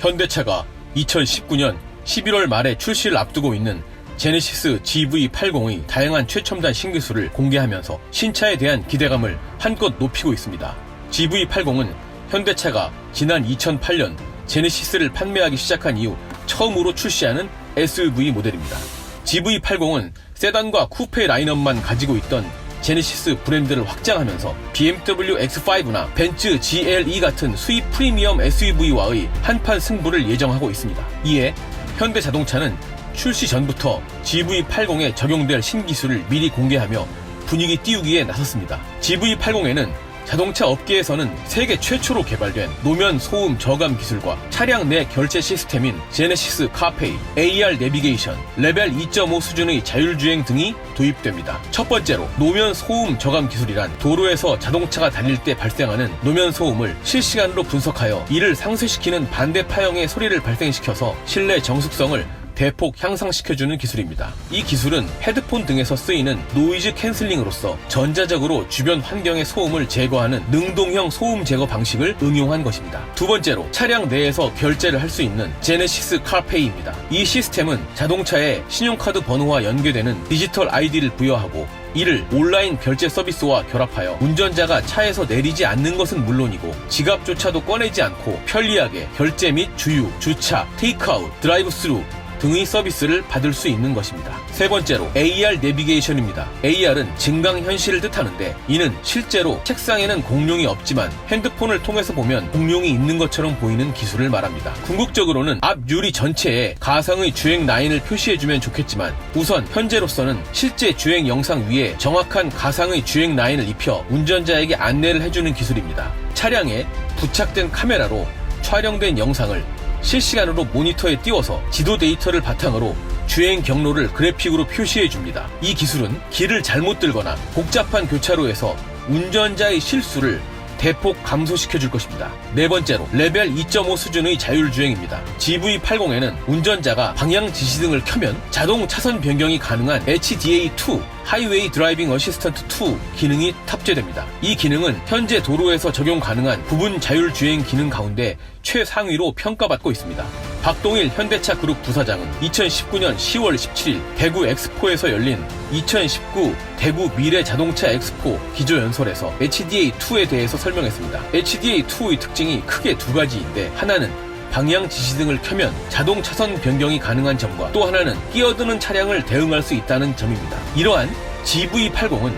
현대차가 2019년 11월 말에 출시를 앞두고 있는 제네시스 GV80의 다양한 최첨단 신기술을 공개하면서 신차에 대한 기대감을 한껏 높이고 있습니다. GV80은 현대차가 지난 2008년 제네시스를 판매하기 시작한 이후 처음으로 출시하는 SUV 모델입니다. GV80은 세단과 쿠페 라인업만 가지고 있던 제네시스 브랜드를 확장하면서 BMW X5나 벤츠 GLE 같은 수입 프리미엄 SUV와의 한판 승부를 예정하고 있습니다. 이에 현대자동차는 출시 전부터 GV80에 적용될 신기술을 미리 공개하며 분위기 띄우기에 나섰습니다. GV80에는 자동차 업계에서는 세계 최초로 개발된 노면 소음 저감 기술과 차량 내 결제 시스템인 제네시스 카페이, AR 내비게이션, 레벨 2.5 수준의 자율주행 등이 도입됩니다. 첫 번째로 노면 소음 저감 기술이란 도로에서 자동차가 달릴 때 발생하는 노면 소음을 실시간으로 분석하여 이를 상쇄시키는 반대 파형의 소리를 발생시켜서 실내 정숙성을 대폭 향상시켜주는 기술입니다. 이 기술은 헤드폰 등에서 쓰이는 노이즈 캔슬링으로서 전자적으로 주변 환경의 소음을 제거하는 능동형 소음 제거 방식을 응용한 것입니다. 두 번째로 차량 내에서 결제를 할 수 있는 제네시스 카페이입니다. 이 시스템은 자동차에 신용카드 번호와 연계되는 디지털 아이디를 부여하고 이를 온라인 결제 서비스와 결합하여 운전자가 차에서 내리지 않는 것은 물론이고 지갑조차도 꺼내지 않고 편리하게 결제 및 주유, 주차, 테이크아웃, 드라이브 스루 등의 서비스를 받을 수 있는 것입니다. 세 번째로 AR 내비게이션입니다. AR은 증강 현실을 뜻하는데 이는 실제로 책상에는 공룡이 없지만 핸드폰을 통해서 보면 공룡이 있는 것처럼 보이는 기술을 말합니다. 궁극적으로는 앞 유리 전체에 가상의 주행 라인을 표시해주면 좋겠지만 우선 현재로서는 실제 주행 영상 위에 정확한 가상의 주행 라인을 입혀 운전자에게 안내를 해주는 기술입니다. 차량에 부착된 카메라로 촬영된 영상을 실시간으로 모니터에 띄워서 지도 데이터를 바탕으로 주행 경로를 그래픽으로 표시해 줍니다. 이 기술은 길을 잘못 들거나 복잡한 교차로에서 운전자의 실수를 대폭 감소시켜 줄 것입니다. 네 번째로 레벨 2.5 수준의 자율주행입니다. GV80에는 운전자가 방향 지시등을 켜면 자동 차선 변경이 가능한 HDA2 하이웨이 드라이빙 어시스턴트 2 기능이 탑재됩니다. 이 기능은 현재 도로에서 적용 가능한 부분 자율주행 기능 가운데 최상위로 평가받고 있습니다. 박동일 현대차 그룹 부사장은 2019년 10월 17일 대구 엑스포에서 열린 2019 대구 미래 자동차 엑스포 기조연설에서 HDA2에 대해서 설명했습니다. HDA2의 특징이 크게 두 가지인데 하나는 방향 지시 등을 켜면 자동 차선 변경이 가능한 점과 또 하나는 끼어드는 차량을 대응할 수 있다는 점입니다. 이러한 GV80은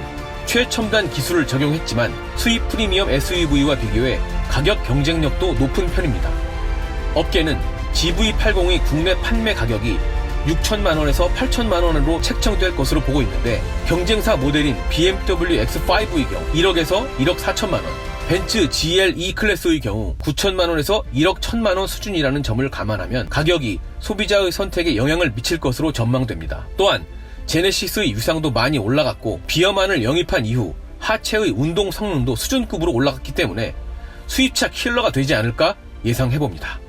최첨단 기술을 적용했지만 수입 프리미엄 SUV와 비교해 가격 경쟁력도 높은 편입니다. 업계는 GV80의 국내 판매 가격이 6천만 원에서 8천만 원으로 책정될 것으로 보고 있는데 경쟁사 모델인 BMW X5의 경우 1억에서 1억 4천만 원, 벤츠 GLE 클래스의 경우 9천만 원에서 1억 1천만 원 수준이라는 점을 감안하면 가격이 소비자의 선택에 영향을 미칠 것으로 전망됩니다. 또한 제네시스의 유상도 많이 올라갔고 비어만을 영입한 이후 하체의 운동 성능도 수준급으로 올라갔기 때문에 수입차 킬러가 되지 않을까 예상해봅니다.